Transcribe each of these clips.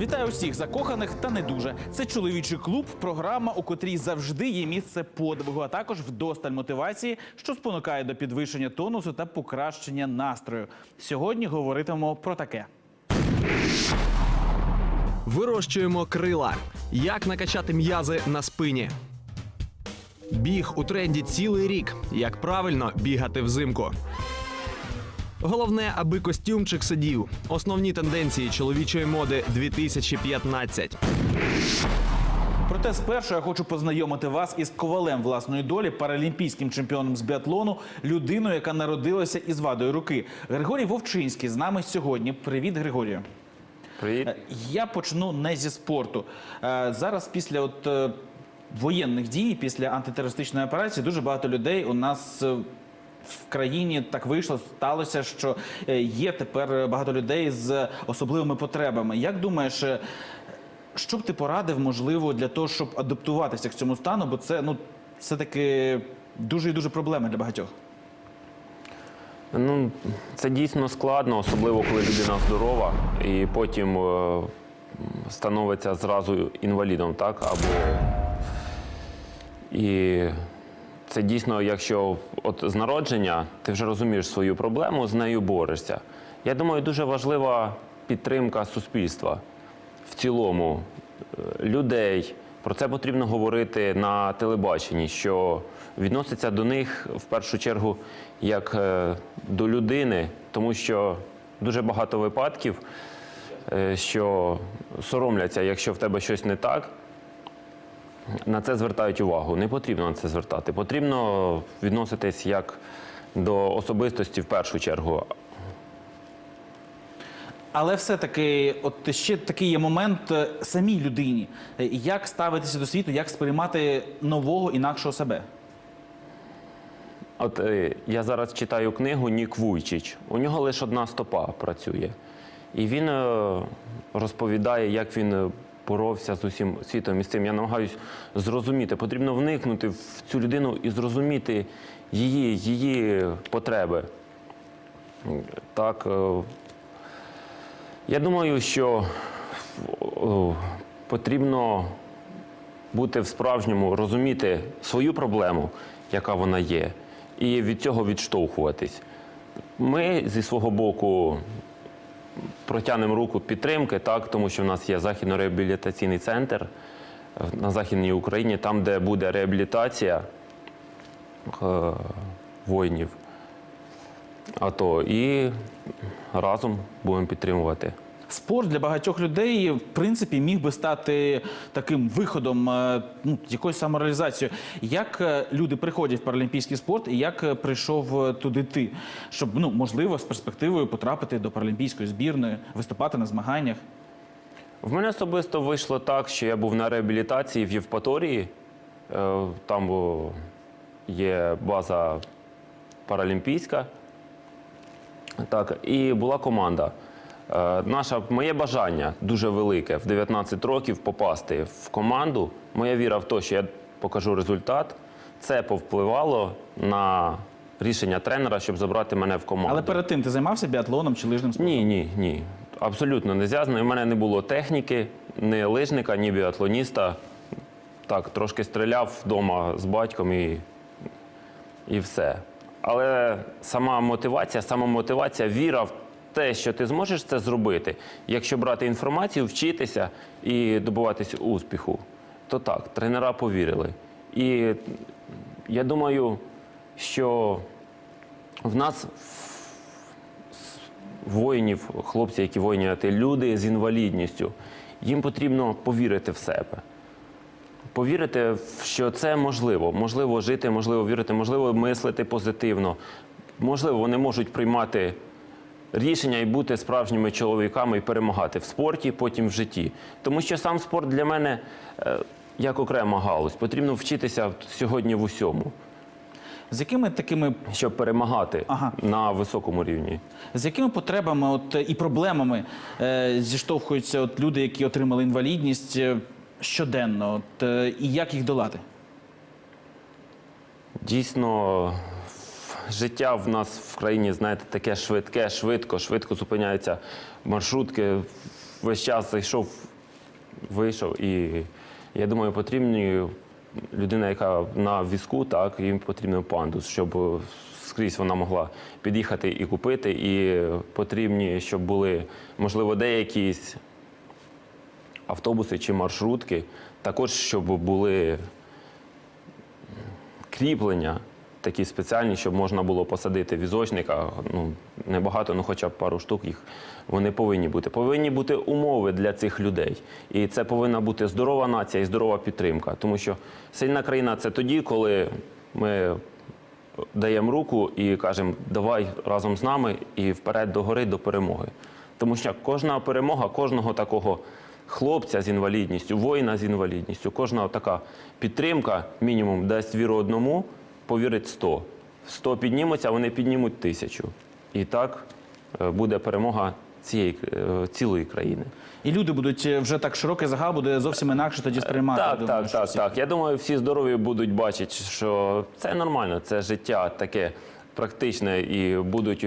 Вітаю усіх закоханих та не дуже. Це чоловічий клуб, програма, у котрій завжди є місце подвигу, а також вдосталь мотивації, що спонукає до підвищення тонусу та покращення настрою. Сьогодні говоритимемо про таке. Вирощуємо крила. Як накачати м'язи на спині? Біг у тренді цілий рік. Як правильно бігати взимку? Головне, аби костюмчик сидів. Основні тенденції чоловічої моди 2015. Проте спершу я хочу познайомити вас із ковалем власної долі, паралімпійським чемпіоном з біатлону, людиною, яка народилася із вадою руки. Григорій Вовчинський з нами сьогодні. Привіт, Григорію. Привіт. Е, Я почну не зі спорту. Е, Зараз після от е, воєнних дій, після антитерористичної операції, дуже багато людей у нас. В країні так вийшло, сталося, що е, є тепер багато людей з особливими потребами. Як думаєш, е, що б ти порадив, можливо, для того, щоб адаптуватися к цьому стану? Бо це ну все таки дуже і дуже проблема для багатьох. Ну, це дійсно складно, особливо коли людина здорова і потім е, становиться зразу інвалідом, так? Або і це дійсно, якщо от з народження ти вже розумієш свою проблему, з нею борешся. Я думаю, дуже важлива підтримка суспільства в цілому, е, людей. Про це потрібно говорити на телебаченні, що відноситься до них в першу чергу як е, до людини, тому що дуже багато випадків, е, що соромляться, якщо в тебе щось не так, на це звертають увагу. Не потрібно на це звертати. Потрібно відноситись як до особистості в першу чергу. Але все-таки, от ще такий є момент е, самій людині. Е, Як ставитися до світу, як сприймати нового інакшого себе? От е, я зараз читаю книгу Нік Вуйчич. У нього лише одна стопа працює. І він е, розповідає, як він боровся з усім світом і з цим. Я намагаюся зрозуміти. Потрібно вникнути в цю людину і зрозуміти її, її потреби. Так, е, я думаю, що потрібно бути в справжньому, розуміти свою проблему, яка вона є, і від цього відштовхуватись. Ми зі свого боку протягнемо руку підтримки, так, тому що в нас є західно-реабілітаційний центр на Західній Україні, там, де буде реабілітація е, воїнів. АТО, і разом будемо підтримувати. Спорт для багатьох людей, в принципі, міг би стати таким виходом, е, ну, якоюсь самореалізацією. Як е, люди приходять в паралімпійський спорт і як е, прийшов туди ти, щоб ну можливо з перспективою потрапити до паралімпійської збірної, виступати на змаганнях? В мене особисто вийшло так, що я був на реабілітації в Євпаторії. Там є база паралімпійська. Так, і була команда. Е, Наша, моє бажання дуже велике в 19 років попасти в команду. Моя віра в те, що я покажу результат. Це повпливало на рішення тренера, щоб забрати мене в команду. Але перед тим ти займався біатлоном чи лижним спортом? Ні, ні, ні. Абсолютно не зв'язано. У мене не було техніки, ні лижника, ні біатлоніста. Так, трошки стріляв вдома з батьком і, і все. Але сама мотивація, сама мотивація, віра в те, що ти зможеш це зробити, якщо брати інформацію, вчитися і добуватись успіху, то так, тренера повірили. І я думаю, що в нас воїнів, хлопці, які воюють, люди з інвалідністю, їм потрібно повірити в себе. Повірити, що це можливо. Можливо жити, можливо вірити, можливо мислити позитивно. Можливо, вони можуть приймати рішення і бути справжніми чоловіками і перемагати в спорті, потім в житті. Тому що сам спорт для мене е, як окрема галузь. Потрібно вчитися сьогодні в усьому, З якими такими щоб перемагати Ага. на високому рівні. З якими потребами от, е, і проблемами е, зіштовхуються от, люди, які отримали інвалідність е, щоденно? От, е, і як їх долати? Дійсно, життя в нас в країні, знаєте, таке швидке, швидко, швидко зупиняються маршрутки. Весь час зайшов вийшов. І я думаю, потрібні людина, яка на візку, так, їм потрібен пандус, щоб скрізь вона могла під'їхати і купити. І потрібні, щоб були, можливо, деякі автобуси чи маршрутки, також щоб були кріплення такі спеціальні, щоб можна було посадити візочника. Ну, небагато, ну хоча б пару штук їх. Вони повинні бути. Повинні бути умови для цих людей. І це повинна бути здорова нація і здорова підтримка. Тому що сильна країна це тоді, коли ми даємо руку і кажемо, давай разом з нами і вперед до гори до перемоги. Тому що кожна перемога, кожного такого хлопця з інвалідністю, воїна з інвалідністю, кожна така підтримка, мінімум дасть віру одному, повірить 100. 100 піднімуться, вони піднімуть тисячу. І так е, буде перемога цієї е, цілої країни. І люди будуть е, вже так широке загал буде зовсім інакше тоді сприймати. Так, думаю, так, так, всі- так. Я думаю, всі здорові будуть бачити, що це нормально, це життя таке практичне, і будуть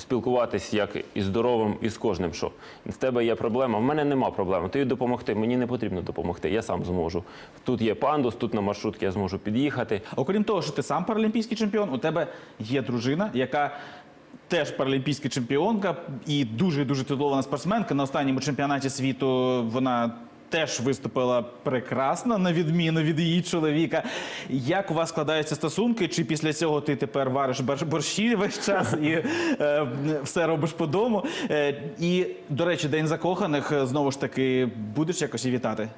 спілкуватись як і здоровим, і з кожним. Що в тебе є проблема, в мене нема проблеми. Тобі допомогти. Мені не потрібно допомогти. Я сам зможу. Тут є пандус, тут на маршрутці я зможу під'їхати. Окрім того, що ти сам паралімпійський чемпіон, у тебе є дружина, яка теж паралімпійська чемпіонка і дуже дуже титулована спортсменка. На останньому чемпіонаті світу вона. Теж виступила прекрасно, на відміну від її чоловіка. Як у вас складаються стосунки? Чи після цього ти тепер вариш борщі весь час і е, все робиш по дому? Е, і, до речі, день закоханих е, знову ж таки будеш якось її вітати?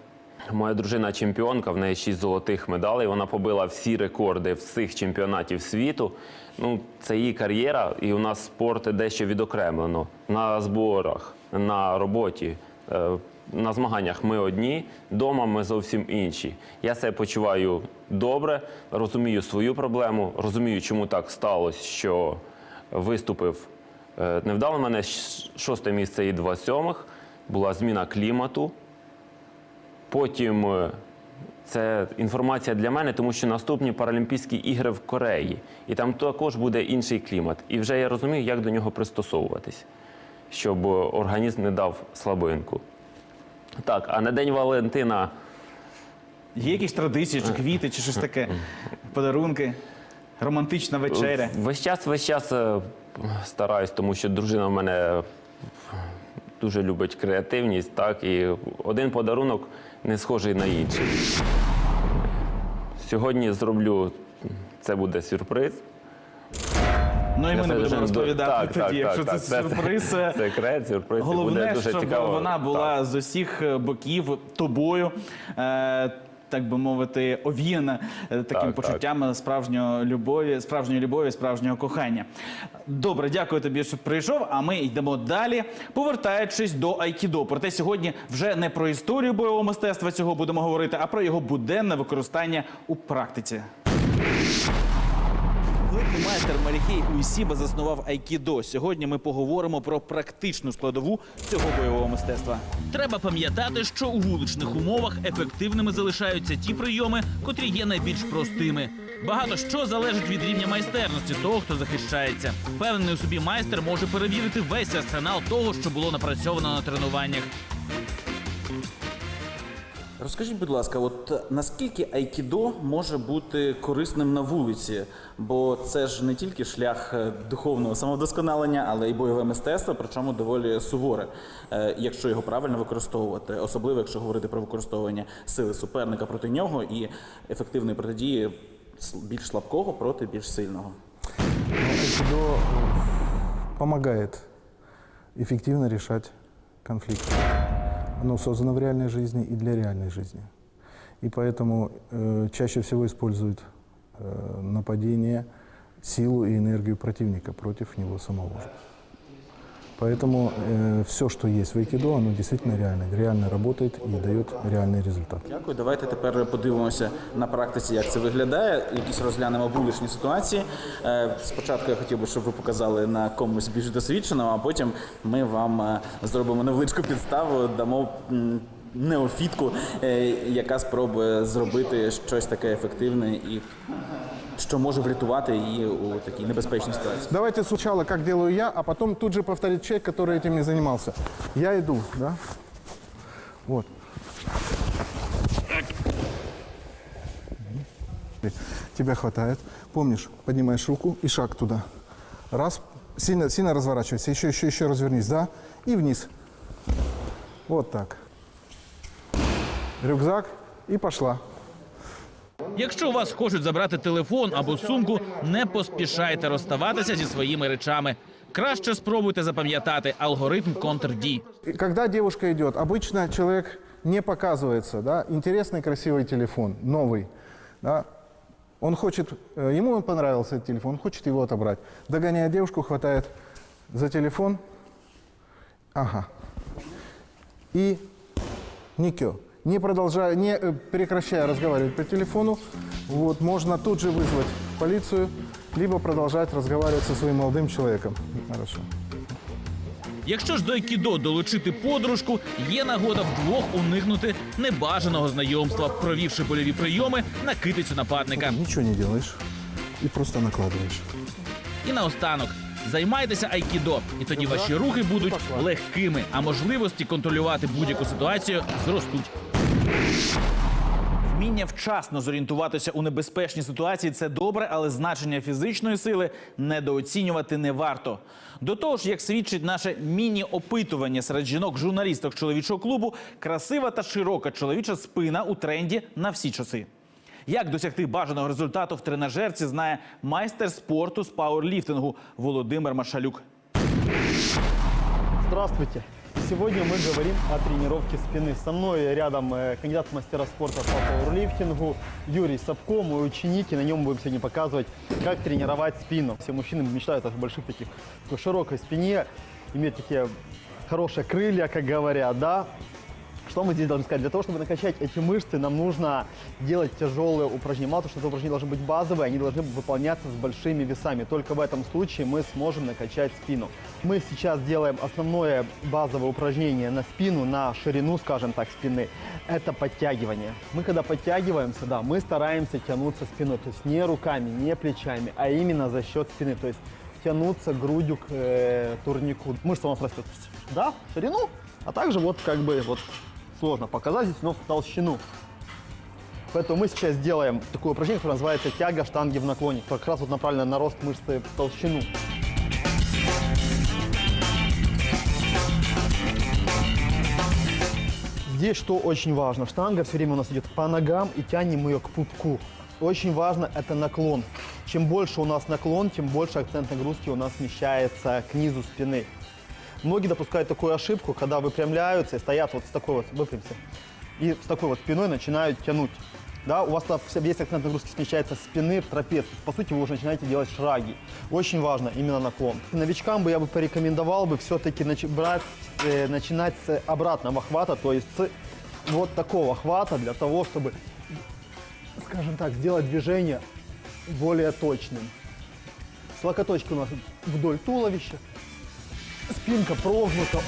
Моя дружина чемпіонка, в неї шість золотих медалей. Вона побила всі рекорди всіх чемпіонатів світу. Ну, це її кар'єра, і у нас спорт дещо відокремлено. На зборах, на роботі, е, на змаганнях ми одні, вдома ми зовсім інші. Я себе почуваю добре, розумію свою проблему, розумію, чому так сталося, що виступив е, невдало. Мене шосте місце і два сьомих. Була зміна клімату. Потім е, це інформація для мене, тому що наступні Паралімпійські ігри в Кореї, і там також буде інший клімат. І вже я розумію, як до нього пристосовуватись, щоб е, організм не дав слабинку. Так, а на День Валентина Є якісь традиції, чи квіти, чи щось таке? Подарунки, романтична вечеря. весь час, весь час е, стараюсь, тому що дружина в мене дуже любить креативність, так, і один подарунок не схожий на інший. Сьогодні зроблю, це буде сюрприз. Ну і ми не будемо розповідати так, тоді, так, якщо так, це так. сюрприз. Секрет, сюрприз. Головне, буде дуже щоб цікаво. вона була з усіх е, боків тобою. Е, так би мовити, овіяна е, таким Так, почуттям справжньої любові, справжньої любові, справжнього кохання. Добре, дякую тобі, що прийшов. А ми йдемо далі, повертаючись до айкідо. Проте сьогодні вже не про історію бойового мистецтва цього будемо говорити, а про його буденне використання у практиці. Великий майстер Маріхей Уйсіба заснував айкідо. Сьогодні ми поговоримо про практичну складову цього бойового мистецтва. Треба пам'ятати, що у вуличних умовах ефективними залишаються ті прийоми, котрі є найбільш простими. Багато що залежить від рівня майстерності того, хто захищається. Впевнений у собі майстер може перевірити весь арсенал того, що було напрацьовано на тренуваннях. Розкажіть, будь ласка, от наскільки айкідо може бути корисним на вулиці? Бо це ж не тільки шлях е, духовного самовдосконалення, але й бойове мистецтво, причому доволі суворе, е, якщо його правильно використовувати, особливо якщо говорити про використовування сили суперника проти нього і ефективної протидії с- більш слабкого проти більш сильного. Но айкидо э, помогает эффективно решать конфликты. Оно создано в реальной жизни и для реальной жизни. И поэтому э, чаще всего использует э, нападение, силу и энергию противника против него самого. же. э, все, что есть в айкидо, оно действительно реально, реально работает и дает реальный результат. Дякую. Давайте тепер подивимося на практиці, як це виглядає. Якісь розглянемо вуличні ситуації. Е, Спочатку я хотів би, щоб ви показали на комусь більш досвідченому, а потім ми вам е, зробимо невеличку підставу, дамо. м, неофітку, е, яка спробує зробити щось таке ефективне і что может врятувати її у такій небезпечній ситуації. Давайте сначала, как делаю я, а потім тут же повторит человек, який этим не займався. Я йду, да? Вот. Тебя хватает. Помнишь, поднимаешь руку и шаг туда. Раз. Сильно, сильно разворачивайся. Еще, еще, еще развернись, да? И вниз. Вот так Рюкзак и пошла. Якщо у вас хочуть забрати телефон або сумку, не поспішайте розставатися зі своїми речами. Краще спробуйте запам'ятати алгоритм контрдій. И Когда девушка идет, обычно человек не показывается, да, интересный, красивый телефон, новый, да, он хочет, э, ему он понравился этот телефон, он хочет его отобрать. Догоняя девушку, хватает за телефон, ага, и никё, не продолжая, не э, прекращая разговаривать по телефону, вот, можно тут же вызвать полицию, либо продолжать разговаривать со своим молодым человеком. Хорошо. Якщо ж до айкідо долучити подружку, є нагода вдвох уникнути небажаного знайомства, провівши больові прийоми на китицю нападника. Ничего не делаешь и просто накладываешь. І наостанок. Займайтеся айкідо, і тоді ваші рухи будуть легкими, а можливості контролювати будь-яку ситуацію зростуть. Вміння вчасно зорієнтуватися у небезпечній ситуації це добре, але значення фізичної сили недооцінювати не варто. До того ж, як свідчить наше міні-опитування серед жінок-журналісток чоловічого клубу, красива та широка чоловіча спина у тренді на всі часи. Як досягти бажаного результату в тренажерці, знає майстер спорту з пауерліфтингу Володимир Машалюк. Здравствуйте! Сегодня мы говорим о тренировке спины. Со мной рядом э, кандидат в мастера спорта по пауэрлифтингу Юрий Сапко, мой ученик, и на нем мы будем сегодня показывать, как тренировать спину. Все мужчины мечтают о больших таких, такой широкой спине, иметь такие хорошие крылья, как говорят, да? Что мы здесь должны сказать? Для того, чтобы накачать эти мышцы, нам нужно делать тяжелые упражнения. Мало того, что это упражнения должны быть базовые, они должны выполняться с большими весами. Только в этом случае мы сможем накачать спину. Мы сейчас делаем основное базовое упражнение на спину, на ширину, скажем так, спины. Это подтягивание. Мы когда подтягиваемся, да, мы стараемся тянуться спиной. То есть не руками, не плечами, а именно за счет спины. То есть тянуться грудью к э, турнику. Мышца у нас растет. Да, ширину, а также вот как бы вот сложно показать здесь, но в толщину. Поэтому мы сейчас делаем такое упражнение, которое называется тяга штанги в наклоне. Как раз вот направлено на рост мышцы в толщину. Здесь что очень важно, штанга все время у нас идет по ногам и тянем ее к пупку. Очень важно это наклон. Чем больше у нас наклон, тем больше акцент нагрузки у нас смещается к низу спины. Многие допускают такую ошибку, когда выпрямляются и стоят вот с такой вот, выпрямься, и с такой вот спиной начинают тянуть. Да, у вас весь акцент нагрузки смещается спины в трапецию. По сути, вы уже начинаете делать шраги. Очень важно именно наклон. Новичкам бы я бы порекомендовал бы все-таки брать, э, начинать с обратного хвата, то есть с вот такого хвата для того, чтобы, скажем так, сделать движение более точным. С локоточки у нас вдоль туловища, спинка прогнута.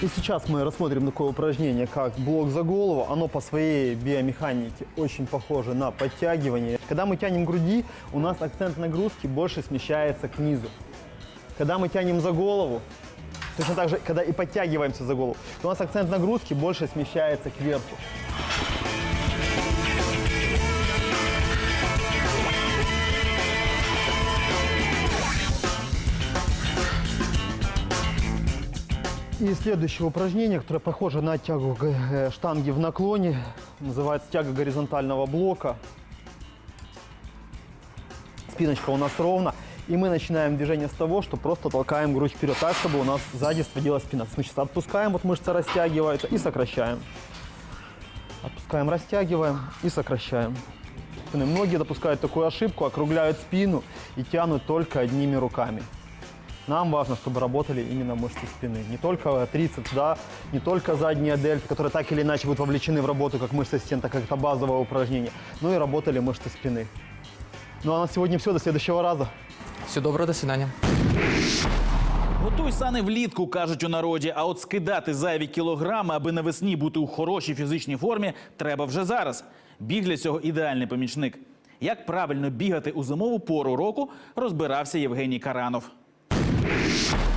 И сейчас мы рассмотрим такое упражнение, как блок за голову. Оно по своей биомеханике очень похоже на подтягивание. Когда мы тянем груди, у нас акцент нагрузки больше смещается к низу. Когда мы тянем за голову, точно так же, когда и подтягиваемся за голову, у нас акцент нагрузки больше смещается кверху. И следующее упражнение, которое похоже на тягу э, штанги в наклоне, называется тяга горизонтального блока. Спиночка у нас ровно. И мы начинаем движение с того, что просто толкаем грудь вперед, так, чтобы у нас сзади сводила спина. Мы сейчас отпускаем, вот мышца растягивается и сокращаем. Отпускаем, растягиваем и сокращаем. Многие допускают такую ошибку, округляют спину и тянут только одними руками. Нам важно, чтобы работали именно мышцы спины. Не только трицепс, да, не только задняя дельта, которые так или иначе будут вовлечены в работу, как мышцы стен, так как это базовое упражнение, но и работали мышцы спины. Ну а на сегодня все. До следующего раза. Всього доброго, до свидання. Готуй сани влітку, кажуть у народі. А от скидати зайві кілограми, аби навесні бути у хорошій фізичній формі, треба вже зараз. Біг для цього ідеальний помічник. Як правильно бігати у зимову пору року, розбирався Євгеній Каранов. you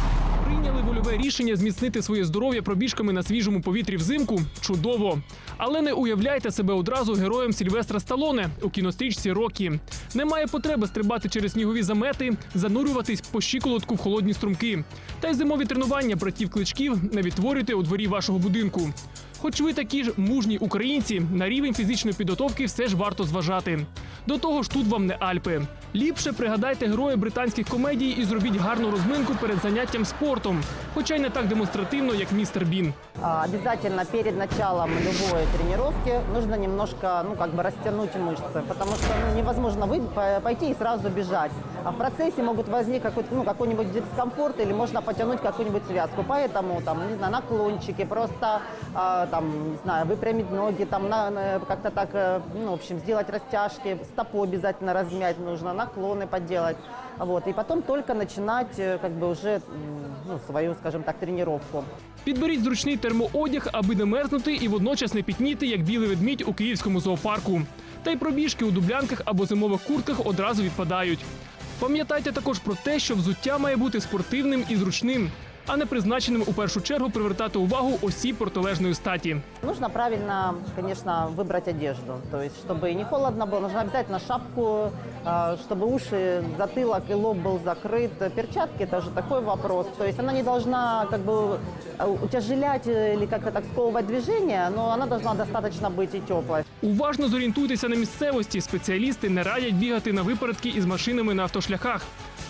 Прийняли рішення зміцнити своє здоров'я пробіжками на свіжому повітрі взимку чудово. Але не уявляйте себе одразу героєм Сільвестра Сталоне у кінострічці Рокі. Немає потреби стрибати через снігові замети, занурюватись по щиколотку в холодні струмки. Та й зимові тренування братів кличків не відтворюйте у дворі вашого будинку. Хоч ви такі ж мужні українці, на рівень фізичної підготовки все ж варто зважати. До того ж, тут вам не Альпи. Ліпше пригадайте героя британських комедій і зробіть гарну розминку перед заняттям спортом, хоча й не так демонстративно, як містер Бін. А, Обязательно перед началом любой тренировки нужно немножко, ну, как бы растянуть мышцы, потому что ну, невозможно вы, по- пойти и сразу бежать. А в процессе могут возникнуть какой-то, ну, какой-нибудь дискомфорт или можно потянуть какую-нибудь связку. Поэтому, там, не знаю, наклончики, просто, а, там, не знаю, выпрямить ноги, там, на- на- как-то так, э, ну, в общем, сделать растяжки, стопу обязательно размять нужно, наклоны поделать. Вот, и потом только начинать, э, как бы, уже, м, ну, свою, скажем так, тренировку. Підберіть зручний термоодяг, аби не мерзнути і водночас не пітніти, як білий ведмідь у київському зоопарку. Та й пробіжки у дублянках або зимових куртках одразу відпадають. Пам'ятайте також про те, що взуття має бути спортивним і зручним, а не призначеним у першу чергу привертати увагу осіб протилежної статі. Нужно правильно, конечно, выбрать одежду. То есть, чтобы и не холодно было, нужно обязательно шапку, а, чтобы уши, затылок и лоб был закрыт. Перчатки – это уже такой вопрос. То есть она не должна как бы а, утяжелять э, или как-то так сковывать движение, но она должна достаточно быть и теплой. Уважно зорієнтуйтеся на місцевості. Спеціалісти не радять бігати на випередки із машинами на автошляхах.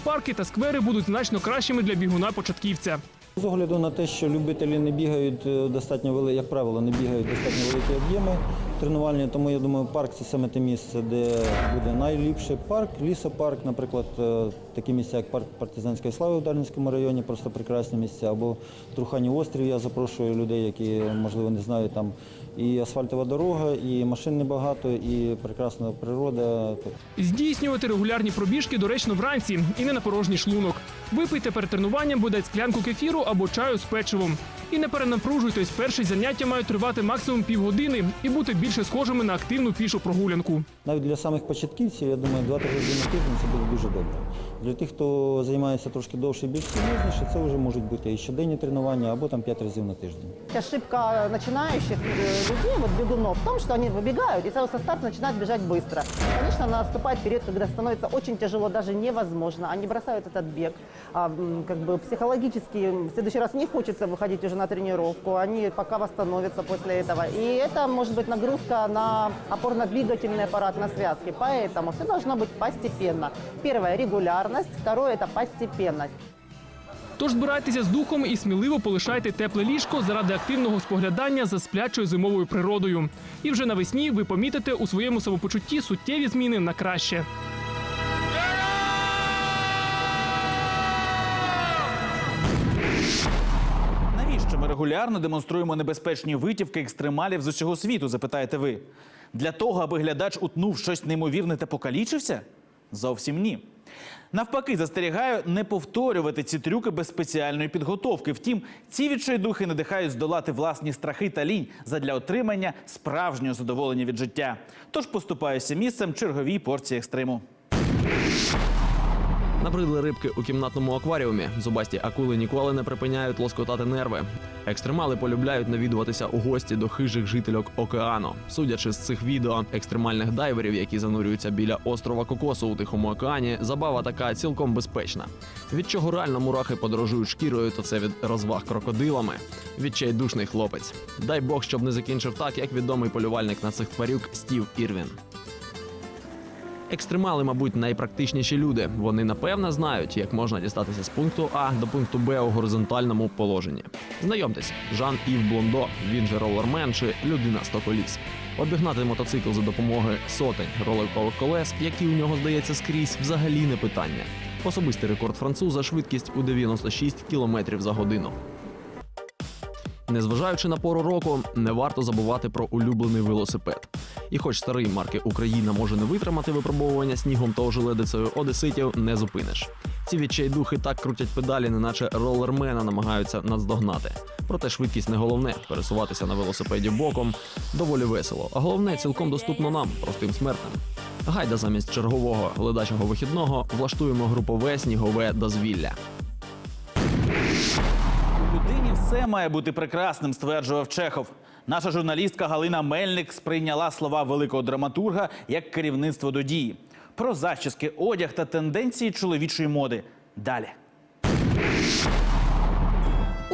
Парки та сквери будуть значно кращими для бігуна-початківця. З огляду на те, що любителі не бігають е, достатньо вели, як правило, не бігають достатньо великі об'єми тренувальні, тому я думаю, парк це саме те місце, де буде найліпше. Парк, лісопарк, наприклад, е, такі місця, як парк партизанської слави в Дарницькому районі, просто прекрасні місця. Або Трухані острів. Я запрошую людей, які можливо не знають там. І асфальтова дорога, і машин небагато, і прекрасна природа. Здійснювати регулярні пробіжки доречно вранці і не на порожній шлунок. Випийте перед тренуванням бодай склянку кефіру або чаю з печивом. І не перенапружуйтесь, перші заняття мають тривати максимум півгодини і бути більше схожими на активну пішу прогулянку. Навіть для самих початківців, я думаю, 2-3 рази на тиждень це буде дуже добре. Для тих, хто займається трошки довше і більш серйозніше, це вже можуть бути і щоденні тренування або там 5 разів на тиждень. Ошибка начинающих э, людей, вот бегунов, в том, что они выбегают и сразу со старта начинают бежать быстро. Конечно, наступает период, когда становится очень тяжело, даже невозможно. Они бросают этот бег. А, м, как бы психологически в следующий раз не хочется выходить уже на тренировку. Они пока восстановятся после этого. И это может быть нагрузка на опорно-двигательный аппарат, на связки. Поэтому все должно быть постепенно. Первое – регулярность. Второе – это постепенность. Тож збирайтеся з духом і сміливо полишайте тепле ліжко заради активного споглядання за сплячою зимовою природою. І вже навесні ви помітите у своєму самопочутті суттєві зміни на краще. Регулярно демонструємо небезпечні витівки екстремалів з усього світу? Запитаєте ви. Для того, аби глядач утнув щось неймовірне та покалічився? Зовсім ні. Навпаки, застерігаю не повторювати ці трюки без спеціальної підготовки. Втім, ці відчайдухи надихають здолати власні страхи та лінь задля отримання справжнього задоволення від життя. Тож поступаюся місцем черговій порції екстриму. Набридли рибки у кімнатному акваріумі. Зубасті акули ніколи не припиняють лоскотати нерви. Екстремали полюбляють навідуватися у гості до хижих жительок океану. Судячи з цих відео екстремальних дайверів, які занурюються біля острова Кокосу у Тихому океані, забава така цілком безпечна. Від чого реально мурахи подорожують шкірою, то це від розваг крокодилами. Відчайдушний хлопець. Дай Бог, щоб не закінчив так, як відомий полювальник на цих тварюк Стів Ірвін. Екстремали, мабуть, найпрактичніші люди. Вони напевно знають, як можна дістатися з пункту А до пункту Б у горизонтальному положенні. Знайомтесь, Жан Ів Блондо, він же ролермен чи людина стоколіс. Обігнати мотоцикл за допомогою сотень роликових колес, які у нього здається скрізь, взагалі не питання. Особистий рекорд француза швидкість у 96 км за годину. Незважаючи на пору року, не варто забувати про улюблений велосипед. І хоч старий марки Україна може не витримати випробовування снігом та ожеледицею, одеситів не зупиниш. Ці відчайдухи так крутять педалі, неначе ролермена намагаються наздогнати. Проте швидкість не головне пересуватися на велосипеді боком доволі весело. А головне цілком доступно нам, простим смертним. Гайда замість чергового ледачого вихідного влаштуємо групове снігове дозвілля. Все має бути прекрасним, стверджував Чехов. Наша журналістка Галина Мельник сприйняла слова великого драматурга як керівництво до дії. Про зачіски, одяг та тенденції чоловічої моди. Далі.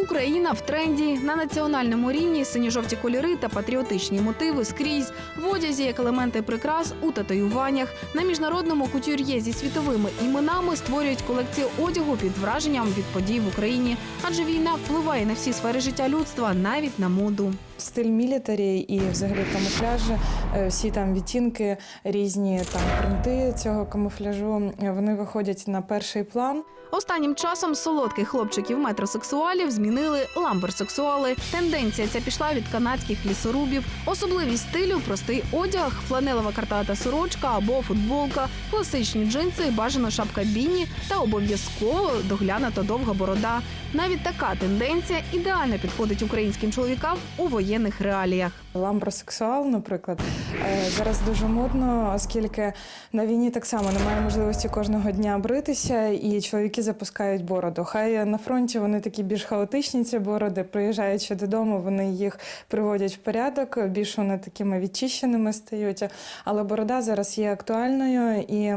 Україна в тренді на національному рівні синьо-жовті кольори та патріотичні мотиви скрізь в одязі як елементи прикрас у татуюваннях. На міжнародному кутюр'є зі світовими іменами створюють колекцію одягу під враженням від подій в Україні, адже війна впливає на всі сфери життя людства, навіть на моду. Стиль мілітарі і взагалі камуфляжі, е, всі там відтінки, різні там принти цього камуфляжу, е, вони виходять на перший план. Останнім часом солодких хлопчиків метросексуалів змінили ламберсексуали. Тенденція ця пішла від канадських лісорубів. Особливість стилю простий одяг, фланелева картата сорочка або футболка, класичні джинси, бажано шапка біні та обов'язково доглянута довга борода. Навіть така тенденція ідеально підходить українським чоловікам у воєнних реаліях. Ламбросексуал, наприклад, е, зараз дуже модно, оскільки на війні так само немає можливості кожного дня бритися, і чоловіки запускають бороду. Хай на фронті вони такі більш хаотичні, ці бороди. Приїжджаючи додому, вони їх приводять в порядок, більш вони такими відчищеними стають. Але борода зараз є актуальною, і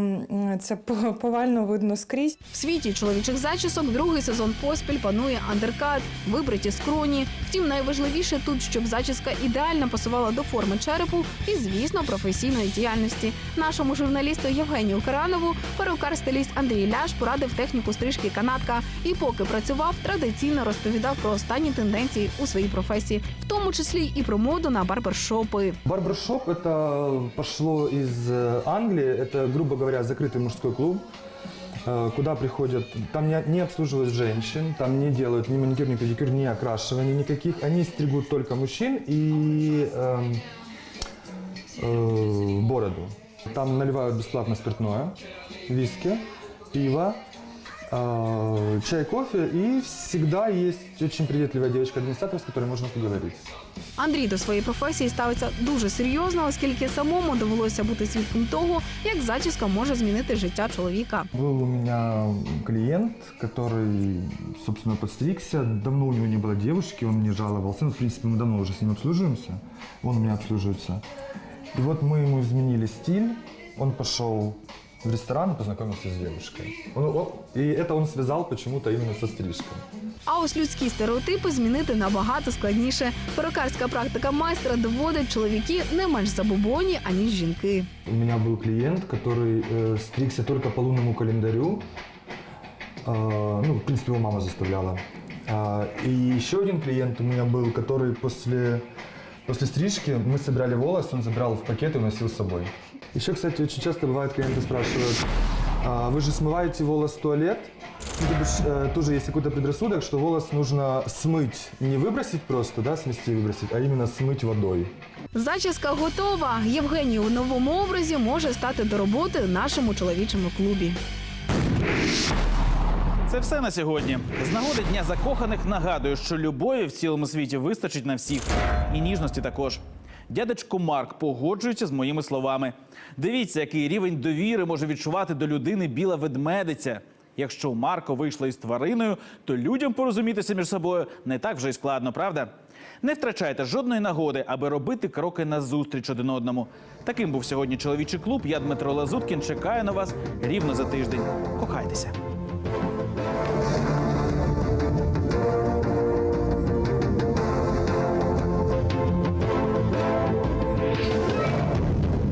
це повально видно скрізь. В світі чоловічих зачісок другий сезон поспіль панує андеркат, вибриті скроні. Втім, найважливіше тут, щоб зачіска ідеально пасувала до форми черепу і, звісно, професійної діяльності. Нашому журналісту Євгенію Каранову перукар-стиліст Андрій Ляш порадив техніку стрижки канатка і, поки працював, традиційно розповідав про останні тенденції у своїй професії, в тому числі і про моду на барбершопи. Барбершоп это пошло из э, Англии. Это, грубо говоря, закрытый мужской клуб, э, куда приходят, там не, не обслуживают женщин, там не делают ни маникюр, ни педикюр, ни окрашивания никаких. Они стригут только мужчин и эм, э, бороду. Там наливают бесплатно спиртное, виски, пиво, э, чай, кофе. И всегда есть очень приветливая девочка-администратор, с которой можно поговорить. Андрій до своєї професії ставиться дуже серйозно, оскільки самому довелося бути свідком того, як зачіска може змінити життя чоловіка. Был у меня клиент, который, собственно, подстригся. Давно у него не было девушки, он мне жаловался. Ну, в принципе, мы давно уже с ним обслуживаемся. Он у меня обслуживается. И вот мы ему изменили стиль. Он пошел в ресторан и познакомился с девушкой. Он- он- и это он связал почему-то именно со стрижкой. А ось людські стереотипи змінити набагато складніше. Перукарська практика майстра доводить чоловіки не менш забобонні, аніж жінки. У меня был клиент, который э, стригся только по лунному календарю. А, ну, в принципе, его мама заставляла. А, и еще один клиент у меня был, который после, после стрижки мы собирали волос, он забирал в пакет и уносил с собой. Еще, кстати, очень часто бывает, клиенты спрашивают, «А вы же смываете волос в туалет? Ну, то бишь, э, тоже есть какой-то предрассудок, что волос нужно смыть, не выбросить просто, да, смести и выбросить, а именно смыть водой. Зачіска готова. Євгеній у новому образі може стати до роботи в нашому чоловічому клубі. Це все на сьогодні. З нагоди дня закоханих нагадую, що любові в цілому світі вистачить на всіх, і ніжності також. Дядечко Марк погоджується з моїми словами. Дивіться, який рівень довіри може відчувати до людини біла ведмедиця. Якщо Марко вийшло із твариною, то людям порозумітися між собою не так вже й складно, правда? Не втрачайте жодної нагоди, аби робити кроки назустріч один одному. Таким був сьогодні чоловічий клуб. Я Дмитро Лазуткін. Чекаю на вас рівно за тиждень. Кохайтеся.